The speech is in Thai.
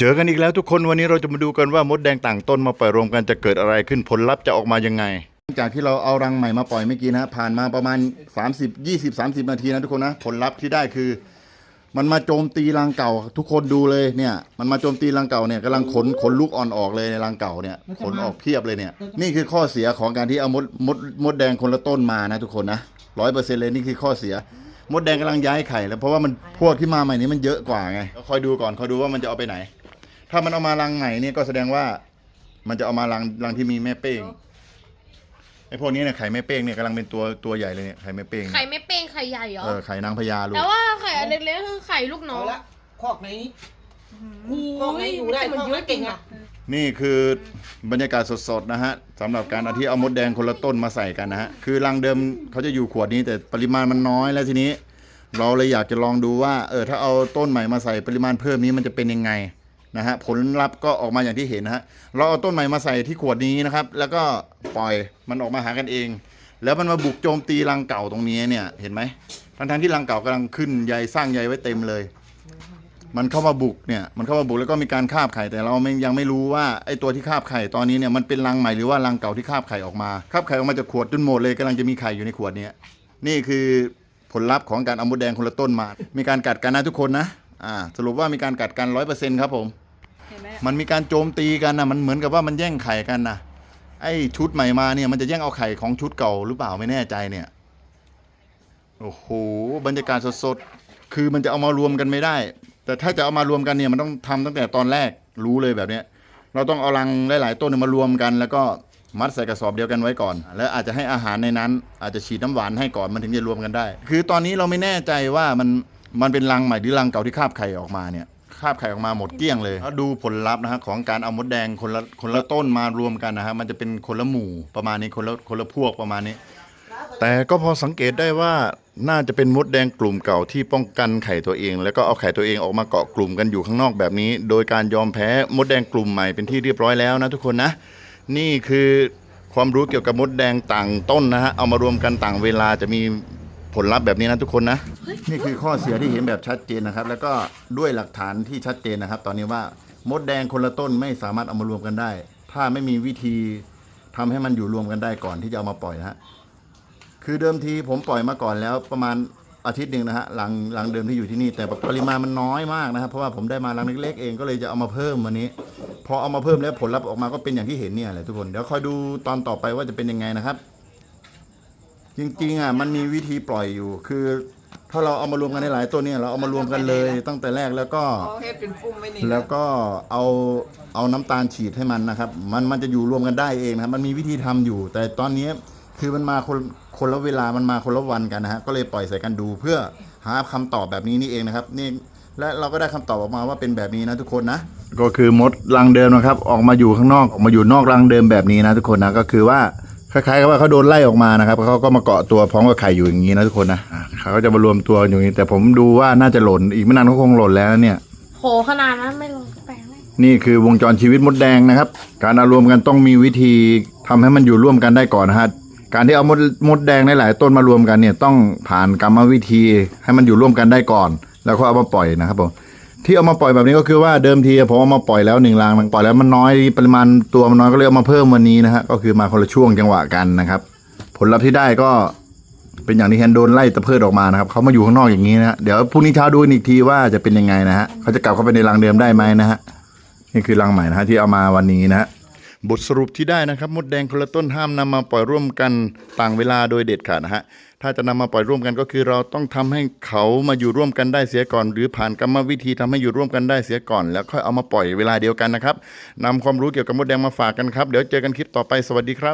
เจอกันอีกแล้วทุกคนวันนี้เราจะมาดูกันว่ามดแดงต่างต้นมาปล่อยรวมกันจะเกิดอะไรขึ้นผลลัพธ์จะออกมายังไงหลังจากที่เราเอารังใหม่มาปล่อยเมื่อกี้นะผ่านมาประมาณ 30 20 30 นาทีนะทุกคนนะผลลัพธ์ที่ได้คือ มันมาโจมตีรังเก่า ทุกคนดูเลยเนี่ย มันมาโจมตีรังเก่าเนี่ยกำลังขนขนลูกอ่อนออกเลยในรังเก่าเนี่ยขนออกเพียบเลยเนี่ย นี่คือข้อเสียของการที่เอามดมดมดแดงคนละต้นมานะทุกคนนะร้อยเปอร์เซ็นต์เลยนี่คือข้อเสียมดแดงกำลังย้ายไข่แล้วเพราะว่ามันพวกที่มาใหม่นี้มันเยอะกว่าไงคอยดูก่อนคอยดูว่ามันจะเอาไปไหน ถ้ามันเอามารังไหนเนี่ยก็แสดงว่า มันจะเอามารังรังที่มีแม่เป้งไอ้พวกนี้เนี่ยไข่แม่เป้งเนี่ยกำลังเป็นตัวตัวใหญ่เลยเนี่ยไข่แม่เป้งไข่ไม่เป้งไข่ใหญ่เหรอ เออไข่นางพญาลูกแต่ว่าไข่อันเล็กๆคือไข่ลูกน้อเอางละคอกไหนโอ้คอกไหนอยู่ได้แต่มันคอกเยไหนอะจเก่ริงงอะอะนี่คือบรรยากาศสดๆนะฮะสำหรับการเอาที่เอามดแดงคนละต้นมาใส่กันนะฮะคือรังเดิมเขาจะอยู่ขวดนี้แต่ปริมาณมันน้อยแล้วทีนี้ เราเลยอยากจะลองดูว่า เออถ้าเอาต้นใหม่มาใส่ปริมาณเพิ่มนี้มันจะเป็นยังไง นะฮะผลลัพธ์ก็ออกมาอย่างที่เห็นนะฮะเราเอาต้นใหม่มาใส่ที่ขวดนี้นะครับ แล้วก็ปล่อยมันออกมาหากันเอง แล้วมันมาบุกโจมตีรังเก่าตรงนี้เนี่ยเห็นไหมทั้งๆที่รังเก่ากำลังขึ้นใยสร้างใยไว้เต็มเลย มันเข้ามาบุกเนี่ยมันเข้ามาบุกแล้วก็มีการคาบไข่แต่เราไม่ยังไม่รู้ว่าไอ้ตัวที่คาบไข่ตอนนี้เนี่ยมันเป็นรังใหม่หรือว่ารังเก่าที่คาบไข่ออกมาคาบไข่ออกมาจากขวดจนหมดเลยกำลังจะมีไข่อยู่ในขวดเนี้ยนี่คือผลลัพธ์ของการเอามดแดงคนละต้นมา มีการกัดกันนะทุกคนนะ อ่า สรุปว่ามีการกัดกันร้อยเปอร์เซ็นต์ครับผม มมันมีการโจมตีกันนะมันเหมือนกับว่ามันแย่งไข่กันนะไอ้ชุดใหม่มาเนี่ยมันจะแย่งเอาไข่ของชุดเก่าหรือเปล่าไม่แน่ใจเนี่ยโอ้โหบรรยากาศสดๆคือมันจะเอามารวมกันไม่ได้ แต่ถ้าจะเอามารวมกันเนี่ยมันต้องทำตั้งแต่ตอนแรกรู้เลยแบบเนี้ยเราต้องเอารังหลายๆต้นมารวมกัน แล้วก็มัดใส่กระสอบเดียวกันไว้ก่อน แล้วอาจจะให้อาหารในนั้น อาจจะฉีดน้ำหวานให้ก่อนมันถึงจะรวมกันได้ คือตอนนี้เราไม่แน่ใจว่ามันมันเป็นรังใหม่หรือรังเก่าที่คาบไข่ออกมาเนี่ย คาบไข่ออกมาหมดเกลี้ยงเลยแล้วดูผลลัพธ์นะฮะของการเอามดแดงคนละคนละต้นมารวมกันนะฮะมันจะเป็นคนละหมู่ประมาณนี้คนละคนละพวกประมาณนี้ แต่ก็พอสังเกตได้ว่าน่าจะเป็นมดแดงกลุ่มเก่าที่ป้องกันไข่ตัวเอง แล้วก็เอาไข่ตัวเองออกมาเกาะกลุ่มกันอยู่ข้างนอกแบบนี้ โดยการยอมแพ้มดแดงกลุ่มใหม่เป็นที่เรียบร้อยแล้วนะทุกคนนะ นี่คือความรู้เกี่ยวกับมดแดงต่างต้นนะฮะเอามารวมกันต่างเวลาจะมี ผลลัพธ์แบบนี้นะทุกคนนะ นี่คือข้อเสียที่เห็นแบบชัดเจนนะครับ แล้วก็ด้วยหลักฐานที่ชัดเจนนะครับ ตอนนี้ว่ามดแดงคนละต้นไม่สามารถเอามารวมกันได้ ถ้าไม่มีวิธีทำให้มันอยู่รวมกันได้ก่อนที่จะเอามาปล่อยนะฮะคือเดิมทีผมปล่อยมาก่อนแล้วประมาณอาทิตย์หนึ่งนะฮะหลังหลังเดิมที่อยู่ที่นี่แต่ปริมาณมันน้อยมากนะครับ เพราะว่าผมได้มาหลังเล็กๆเองก็เลยจะเอามาเพิ่มวันนี้ พอเอามาเพิ่มแล้วผลลัพธ์ออกมาก็เป็นอย่างที่เห็นเนี่ยแหละทุกคนเดี๋ยวคอยดูตอนต่อไปว่าจะเป็นยังไงนะครับ จริงๆอะมันมีวิธีปล่อยอยู่ คือ ถ้าเราเอามารวมกันในหลายตัวเนี่ยเราเอามารวมกันเลยตั้งแต่แรกแล้วก็ เอาให้เป็นปุ่มไว้นี่แล้วก็เอาเอาน้ำตาลฉีดให้มันนะครับ มันมันจะอยู่รวมกันได้เองนะครับ มันมีวิธีทำอยู่ แต่ตอนนี้คือมันมาคนคนละเวลามันมาคนละวันกันนะฮะก็เลยปล่อยใส่กันดู เพื่อหาคำตอบแบบนี้นี่เองนะครับ นี่และเราก็ได้คำตอบออกมาว่าเป็นแบบนี้นะทุกคนนะ ก็คือมดรังเดิมนะครับ ออกมาอยู่ข้างนอกออกมาอยู่นอกรังเดิมแบบนี้นะทุกคนนะก็คือว่า คล้ายๆกับว่าเขาโดนไล่ออกมานะครับเขาก็มาเกาะตัวพร้อมกับไข่อยู่อย่างนี้นะทุกคนนะอ่าเขาก็จะมารวมตัวอยู่อย่างนี้ แต่ผมดูว่าน่าจะหล่นอีกไม่นานก็คงหล่นแล้วเนี่ย โหขนาดนั้นไม่ลงแปลงเลยนี่คือวงจรชีวิตมดแดงนะครับ การเอารวมกันต้องมีวิธีทำให้มันอยู่ร่วมกันได้ก่อนนะฮะการที่เอามดมดแดงหลายๆต้นมารวมกันเนี่ยต้องผ่านกรรมวิธีให้มันอยู่ร่วมกันได้ก่อน แล้วก็เอามาปล่อยนะครับผม ที่เอามาปล่อยแบบนี้ก็คือว่าเดิมทีผมเอามาปล่อยแล้วหนึ่งรังมันปล่อยแล้วมันน้อยปริมาณตัวมันน้อยก็เลยเอามาเพิ่มวันนี้นะฮะก็คือมาคนละช่วงจังหวะกันนะครับ ผลลัพธ์ที่ได้ก็เป็นอย่างที่แฮนโดนไล่ตะเพิดออกมานะครับเขามาอยู่ข้างนอกอย่างนี้นะฮะเดี๋ยวพรุ่งนี้เช้าดูอีกทีว่าจะเป็นยังไงนะฮะเขาจะกลับเข้าไปในรังเดิมได้ไหมนะฮะนี่คือรังใหม่นะฮะที่เอามาวันนี้นะฮะ บทสรุปที่ได้นะครับ มดแดงคนละต้นห้ามนำมาปล่อยร่วมกันต่างเวลาโดยเด็ดขาดนะฮะถ้าจะนำมาปล่อยร่วมกันก็คือ เราต้องทำให้เขามาอยู่ร่วมกันได้เสียก่อน หรือผ่านกรรมวิธีทำให้อยู่ร่วมกันได้เสียก่อน แล้วค่อยเอามาปล่อยเวลาเดียวกันนะครับนำความรู้เกี่ยวกับมดแดงมาฝากกันครับ เดี๋ยวเจอกันคลิปต่อไปสวัสดีครับ